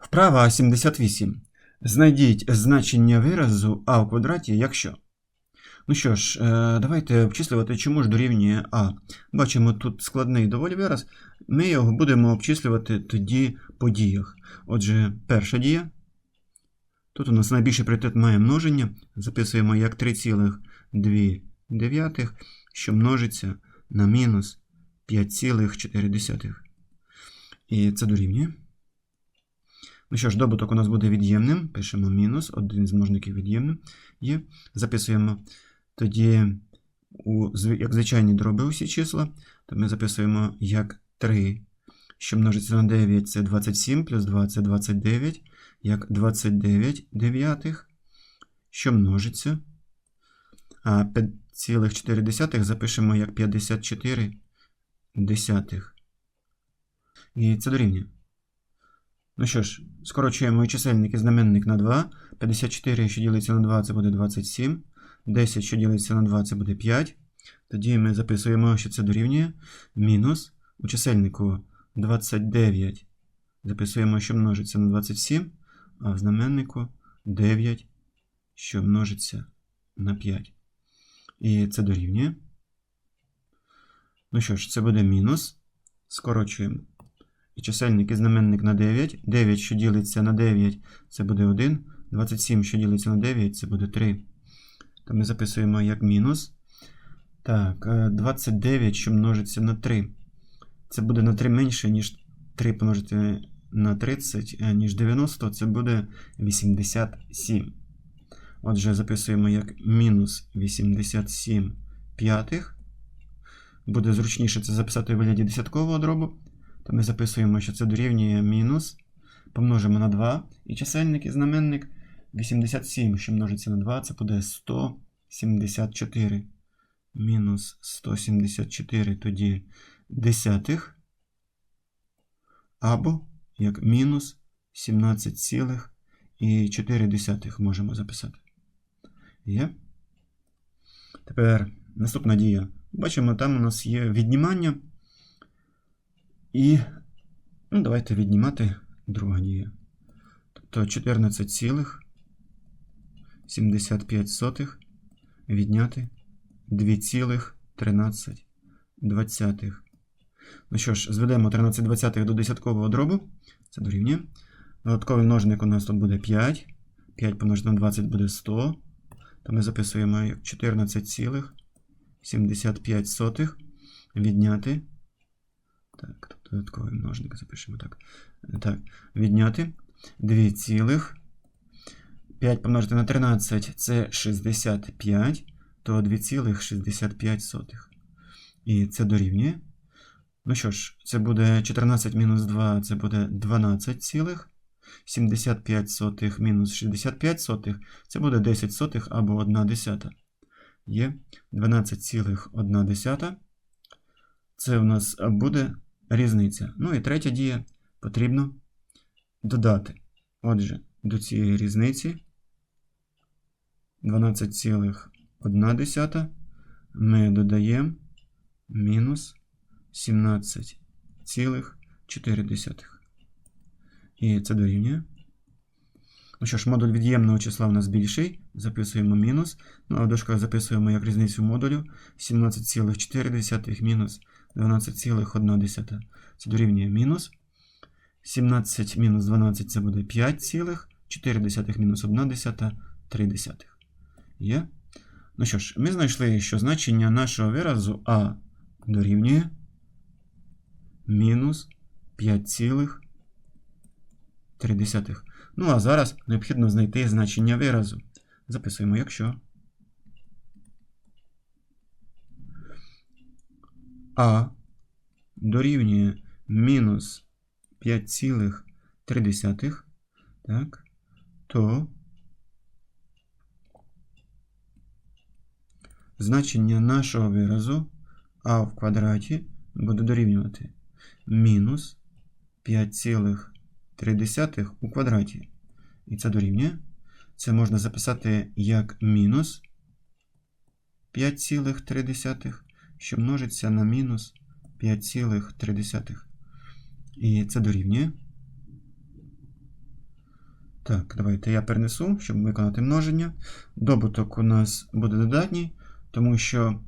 Вправа 78. Знайдіть значення виразу а в квадраті, якщо. Ну що ж, е, давайте обчислювати, чому ж дорівнює а. Бачимо, тут складний доволі вираз. Ми його будемо обчислювати тоді по діях. Отже, перша дія. Тут у нас найбільший пріоритет має множення. Записуємо як 3,2, що множиться на мінус 5,4. І це дорівнює. Ну що ж, добуток у нас буде від'ємним. Пишемо мінус, один з множників від'ємним є. Записуємо тоді, у, як звичайні дроби усі числа, то ми записуємо як 3, що множиться на 9, це 27, плюс 2 це 29, як 29 дев'ятих, що множиться. А 5,4 запишемо як 54 десятих. І це дорівнює. Ну що ж, скорочуємо і чисельник і знаменник на 2. 54, що ділиться на 2, це буде 27. 10, що ділиться на 2, це буде 5. Тоді ми записуємо, що це дорівнює. Мінус у чисельнику 29. Записуємо, що множиться на 27, а в знаменнику 9, що множиться на 5. І це дорівнює. Ну що ж, це буде мінус. Скорочуємо і чисельник і знаменник на 9. 9, що ділиться на 9, це буде 1. 27, що ділиться на 9, це буде 3. То ми записуємо як мінус. Так, е, 29, що множиться на 3. Це буде на 3 менше, ніж 3 помножити на 30, е, ніж 90, це буде 87. Отже, записуємо як мінус 87 п'ятих. Буде зручніше це записати у вигляді десяткового дробу. То ми записуємо, що це дорівнює мінус. Помножимо на 2. І чисельник і знаменник 87, що множиться на 2, це буде 174. Мінус 174 тоді десятих. Або як мінус 17,4 можемо записати. Є. Тепер наступна дія. Бачимо, там у нас є віднімання. І ну, давайте віднімати друга дія. Тобто 14,75 відняти 2,13. Ну що ж, зведемо 13 двадцятих до десяткового дробу. Це дорівнює. Додатковий множник у нас тут буде 5. 5 помножити на 20 буде 100. То ми записуємо як 14,75 відняти. Так, додатковий множник запишемо так. Так, відняти 2 цілих. 5 помножити на 13 це 65, то 2,65. І це дорівнює. Ну що ж, це буде 14 мінус 2, це буде 12 цілих. 75 сотих мінус 65 сотих, це буде 10 сотих або 1 десята. Є 12,1. Це у нас буде різниця. Ну і третя дія потрібно додати. Отже, до цієї різниці 12,1 ми додаємо мінус 17,4. І це дорівнює. Ну що ж, модуль від'ємного числа у нас більший. Записуємо мінус. Ну а в дужках записуємо як різницю модулю 17,4 мінус 12,1. Це дорівнює мінус. 17 мінус 12 це буде 5,4 мінус 1 десята 3 десятих. Є? Ну що ж, ми знайшли, що значення нашого виразу А дорівнює мінус 5,3. Ну, а зараз необхідно знайти значення виразу. Записуємо, якщо А дорівнює мінус 5,3, так, то значення нашого виразу а в квадраті буде дорівнювати мінус 5,3 у квадраті. І це дорівнює. Це можна записати як мінус 5,3, що множиться на мінус 5,3. І це дорівнює. Так, давайте я перенесу, щоб виконати множення. Добуток у нас буде додатній, тому що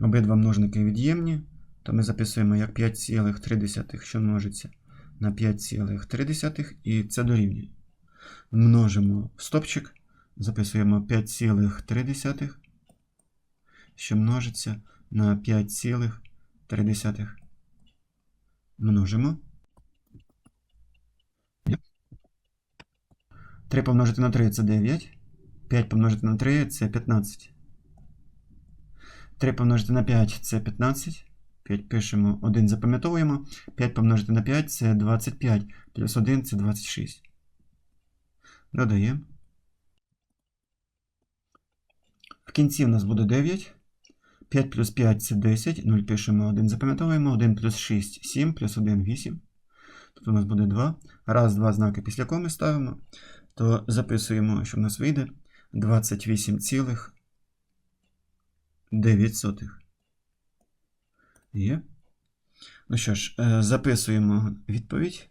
обидва множники від'ємні, то ми записуємо як 5,3, що множиться на 5,3, і це дорівнює. Множимо в стопчик, записуємо 5,3, що множиться на 5,3. Множимо. 3 помножити на 3 це 9. 5 помножити на 3 це 15. 3 помножити на 5 це 15. 5 пишемо, 1 запам'ятовуємо. 5 помножити на 5 це 25. Плюс 1 це 26. Додаємо. В кінці в нас буде 9. 5 плюс 5 це 10. 0 пишемо 1, запам'ятовуємо. 1 плюс 6 7, плюс 1 8. Тут у нас буде 2. Раз, два знаки після коми ставимо. То записуємо, що в нас вийде 28,9. Є. Ну що ж, е, записуємо відповідь.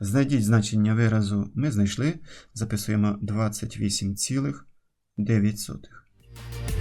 Знайдіть значення виразу ми знайшли. Записуємо 28,9.